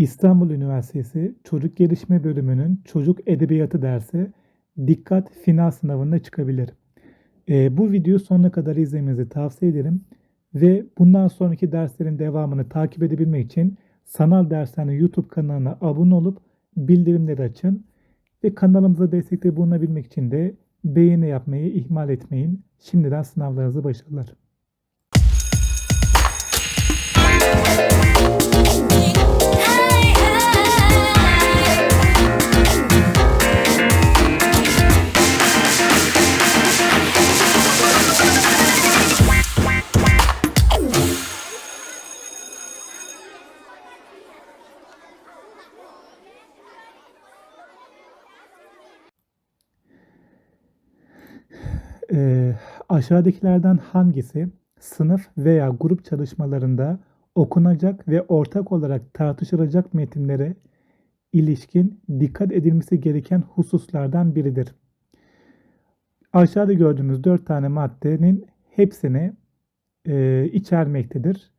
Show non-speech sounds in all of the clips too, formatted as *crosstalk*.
İstanbul Üniversitesi Çocuk Gelişme Bölümünün Çocuk Edebiyatı dersi Dikkat Final sınavında çıkabilir. Eee, bu videoyu sonuna kadar izlemenizi tavsiye ederim ve bundan sonraki derslerin devamını takip edebilmek için Sanal Dershane YouTube kanalına abone olup bildirimleri açın ve kanalımıza destekte bulunabilmek için de beğeni yapmayı ihmal etmeyin. Şimdiden sınavlarınızı başarılar. Eee, aşağıdakilerden hangisi sınıf veya grup çalışmalarında okunacak ve ortak olarak tartışılacak metinlere ilişkin dikkat edilmesi gereken hususlardan biridir? Aşağıda gördüğümüz dört tane maddenin hepsini eee, içermektedir.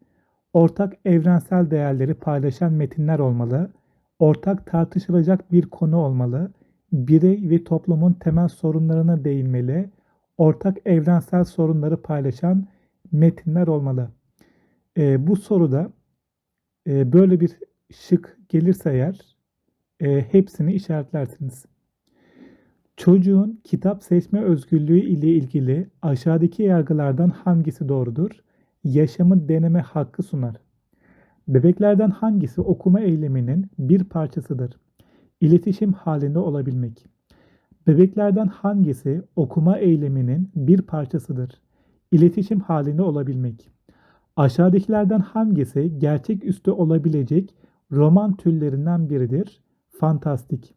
Ortak evrensel değerleri paylaşan metinler olmalı. Ortak tartışılacak bir konu olmalı. Birey ve toplumun temel sorunlarına değinmeli. Ortak evrensel sorunları paylaşan metinler olmalı. Eee, bu soruda eee, böyle bir şık gelirse eğer eee, hepsini işaretlersiniz. Çocuğun kitap seçme özgürlüğü ile ilgili aşağıdaki yargılardan hangisi doğrudur? Yaşamı deneme hakkı sunar. Bebeklerden hangisi okuma eyleminin bir parçasıdır? İletişim halinde olabilmek. Bebeklerden hangisi okuma eyleminin bir parçasıdır? İletişim halinde olabilmek. Aşağıdakilerden hangisi gerçeküstü olabilecek roman türlerinden biridir? Fantastik.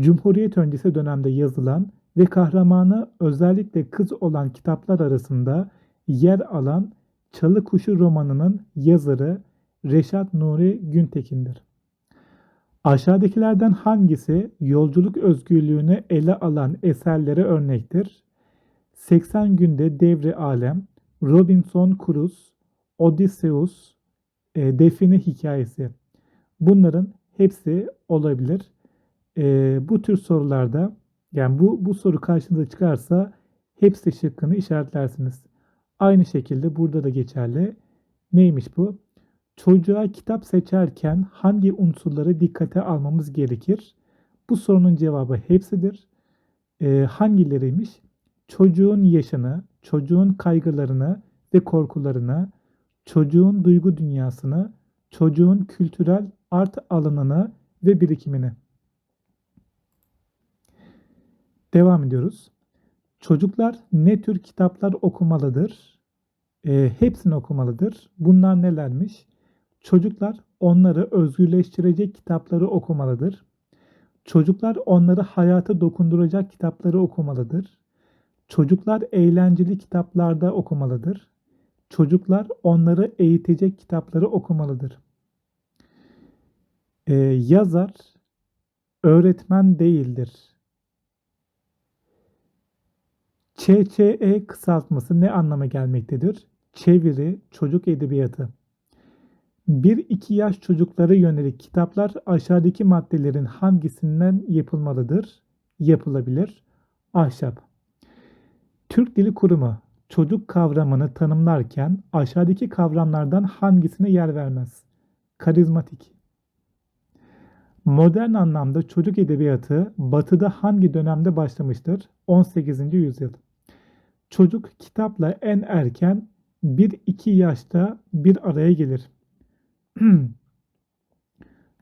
Cumhuriyet öncesi dönemde yazılan ve kahramanı özellikle kız olan kitaplar arasında yer alan Çalı Kuşu romanının yazarı Reşat Nuri Güntekin'dir. Aşağıdakilerden hangisi yolculuk özgürlüğünü ele alan eserlere örnektir? 80 Günde Devri Alem, Robinson Crusoe, Odysseus, e, Define Hikayesi. Bunların hepsi olabilir. E, bu tür sorularda yani bu, bu soru karşınıza çıkarsa hepsi şıkkını işaretlersiniz. Aynı şekilde burada da geçerli. Neymiş bu? Çocuğa kitap seçerken hangi unsurları dikkate almamız gerekir? Bu sorunun cevabı hepsidir. Ee, hangileriymiş? Çocuğun yaşını, çocuğun kaygılarını ve korkularını, çocuğun duygu dünyasını, çocuğun kültürel art alanını ve birikimini. Devam ediyoruz. Çocuklar ne tür kitaplar okumalıdır? Ee, hepsini okumalıdır. Bunlar nelermiş? Çocuklar onları özgürleştirecek kitapları okumalıdır. Çocuklar onları hayata dokunduracak kitapları okumalıdır. Çocuklar eğlenceli kitaplarda okumalıdır. Çocuklar onları eğitecek kitapları okumalıdır. Ee, yazar öğretmen değildir. ÇÇE kısaltması ne anlama gelmektedir? Çeviri, çocuk edebiyatı. 1-2 yaş çocuklara yönelik kitaplar aşağıdaki maddelerin hangisinden yapılmalıdır? Yapılabilir. Ahşap. Türk Dili Kurumu çocuk kavramını tanımlarken aşağıdaki kavramlardan hangisine yer vermez? Karizmatik. Modern anlamda çocuk edebiyatı batıda hangi dönemde başlamıştır? 18. yüzyıl. Çocuk kitapla en erken 1-2 yaşta bir araya gelir. *clears throat*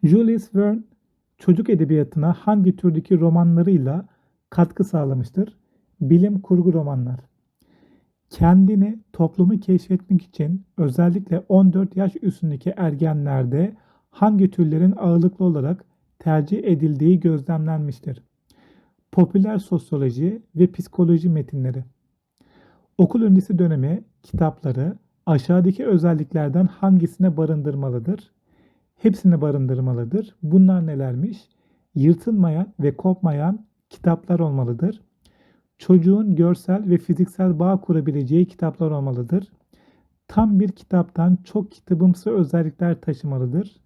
Julius Verne çocuk edebiyatına hangi türdeki romanlarıyla katkı sağlamıştır? Bilim kurgu romanlar. Kendini toplumu keşfetmek için özellikle 14 yaş üstündeki ergenlerde hangi türlerin ağırlıklı olarak tercih edildiği gözlemlenmiştir. Popüler sosyoloji ve psikoloji metinleri. Okul öncesi dönemi kitapları aşağıdaki özelliklerden hangisine barındırmalıdır? Hepsini barındırmalıdır. Bunlar nelermiş? Yırtılmayan ve kopmayan kitaplar olmalıdır. Çocuğun görsel ve fiziksel bağ kurabileceği kitaplar olmalıdır. Tam bir kitaptan çok kitabımsı özellikler taşımalıdır.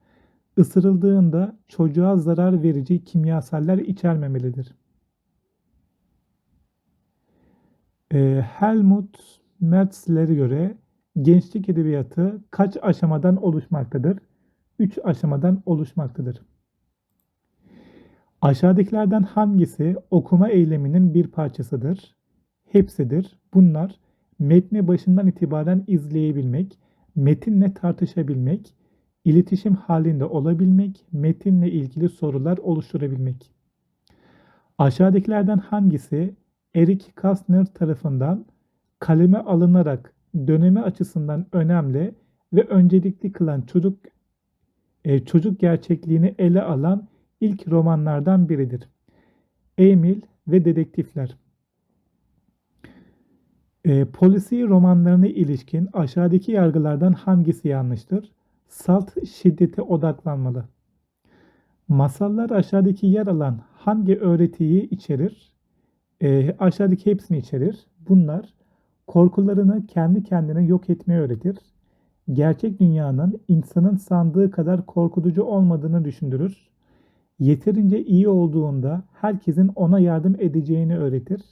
ısırıldığında çocuğa zarar verici kimyasaller içermemelidir. Ee, Helmut Merzler'e göre gençlik edebiyatı kaç aşamadan oluşmaktadır? 3 aşamadan oluşmaktadır. Aşağıdakilerden hangisi okuma eyleminin bir parçasıdır? Hepsidir. Bunlar metni başından itibaren izleyebilmek, metinle tartışabilmek, iletişim halinde olabilmek, metinle ilgili sorular oluşturabilmek. Aşağıdakilerden hangisi Eric Kastner tarafından kaleme alınarak dönemi açısından önemli ve öncelikli kılan çocuk e, çocuk gerçekliğini ele alan ilk romanlardan biridir. Emil ve Dedektifler e, polisi romanlarına ilişkin aşağıdaki yargılardan hangisi yanlıştır? Salt şiddete odaklanmalı. Masallar aşağıdaki yer alan hangi öğretiyi içerir? E, aşağıdaki hepsini içerir. Bunlar korkularını kendi kendine yok etmeyi öğretir. Gerçek dünyanın insanın sandığı kadar korkutucu olmadığını düşündürür. Yeterince iyi olduğunda herkesin ona yardım edeceğini öğretir.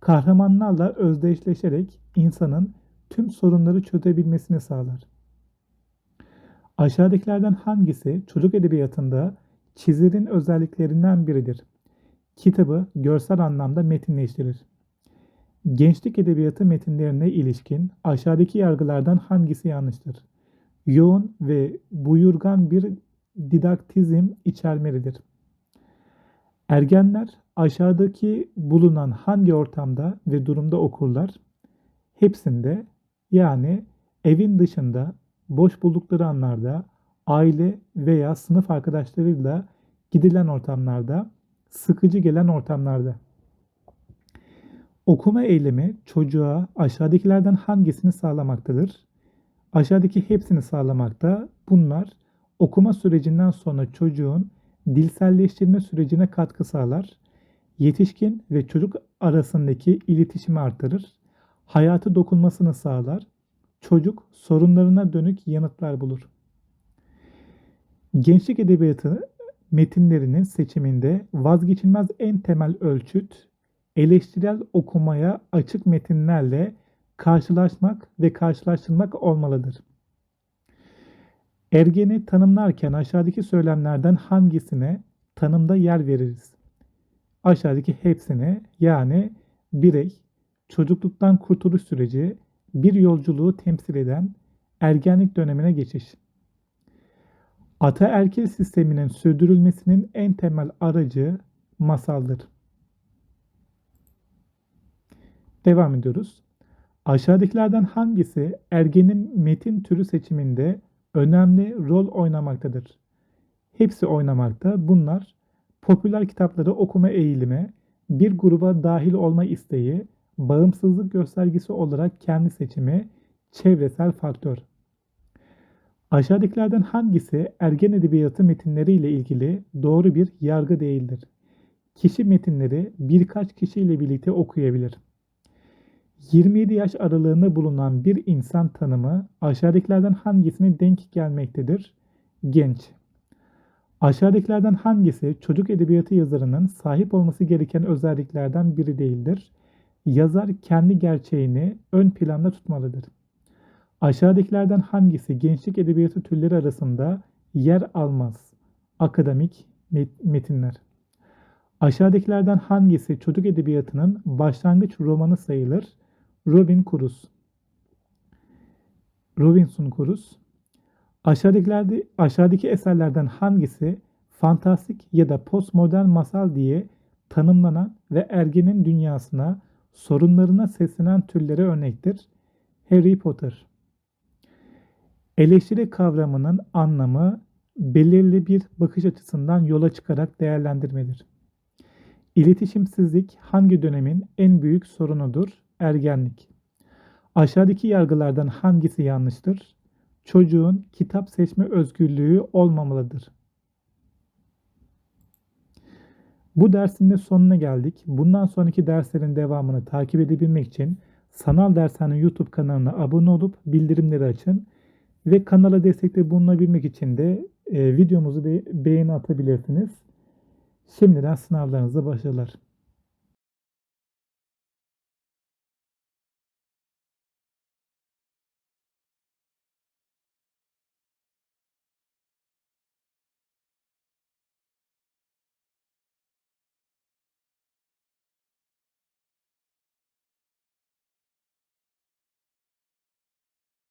Kahramanlarla özdeşleşerek insanın tüm sorunları çözebilmesini sağlar. Aşağıdakilerden hangisi çocuk edebiyatında çizerin özelliklerinden biridir? Kitabı görsel anlamda metinleştirir. Gençlik edebiyatı metinlerine ilişkin aşağıdaki yargılardan hangisi yanlıştır? Yoğun ve buyurgan bir didaktizm içermelidir. Ergenler aşağıdaki bulunan hangi ortamda ve durumda okurlar? Hepsinde yani evin dışında, boş buldukları anlarda, aile veya sınıf arkadaşlarıyla gidilen ortamlarda, sıkıcı gelen ortamlarda. Okuma eylemi çocuğa aşağıdakilerden hangisini sağlamaktadır? Aşağıdaki hepsini sağlamakta. Bunlar okuma sürecinden sonra çocuğun dilselleştirme sürecine katkı sağlar. Yetişkin ve çocuk arasındaki iletişimi artırır. Hayatı dokunmasını sağlar. Çocuk sorunlarına dönük yanıtlar bulur. Gençlik edebiyatı metinlerinin seçiminde vazgeçilmez en temel ölçüt eleştirel okumaya açık metinlerle karşılaşmak ve karşılaştırmak olmalıdır. Ergeni tanımlarken aşağıdaki söylemlerden hangisine tanımda yer veririz? Aşağıdaki hepsine yani birey, çocukluktan kurtuluş süreci, bir yolculuğu temsil eden ergenlik dönemine geçiş. Ataerkil sisteminin sürdürülmesinin en temel aracı masaldır. Devam ediyoruz. Aşağıdakilerden hangisi ergenin metin türü seçiminde önemli rol oynamaktadır? Hepsi oynamakta. Bunlar popüler kitapları okuma eğilimi, bir gruba dahil olma isteği, bağımsızlık göstergesi olarak kendi seçimi, çevresel faktör. Aşağıdakilerden hangisi ergen edebiyatı metinleriyle ilgili doğru bir yargı değildir? Kişi metinleri birkaç kişiyle birlikte okuyabilir. 27 yaş aralığında bulunan bir insan tanımı aşağıdakilerden hangisine denk gelmektedir? Genç. Aşağıdakilerden hangisi çocuk edebiyatı yazarının sahip olması gereken özelliklerden biri değildir? Yazar kendi gerçeğini ön planda tutmalıdır. Aşağıdakilerden hangisi gençlik edebiyatı türleri arasında yer almaz? Akademik metinler. Aşağıdakilerden hangisi çocuk edebiyatının başlangıç romanı sayılır? Robin Kurus. Robinson Kurus. Aşağıdakilerde, aşağıdaki eserlerden hangisi fantastik ya da postmodern masal diye tanımlanan ve ergenin dünyasına, sorunlarına seslenen türlere örnektir? Harry Potter. Eleştiri kavramının anlamı belirli bir bakış açısından yola çıkarak değerlendirmedir. İletişimsizlik hangi dönemin en büyük sorunudur? Ergenlik. Aşağıdaki yargılardan hangisi yanlıştır? Çocuğun kitap seçme özgürlüğü olmamalıdır. Bu dersin de sonuna geldik. Bundan sonraki derslerin devamını takip edebilmek için Sanal Dershane YouTube kanalına abone olup bildirimleri açın. Ve kanala destekte bulunabilmek için de e, videomuzu bir beğeni atabilirsiniz. Şimdiden sınavlarınızda başarılar.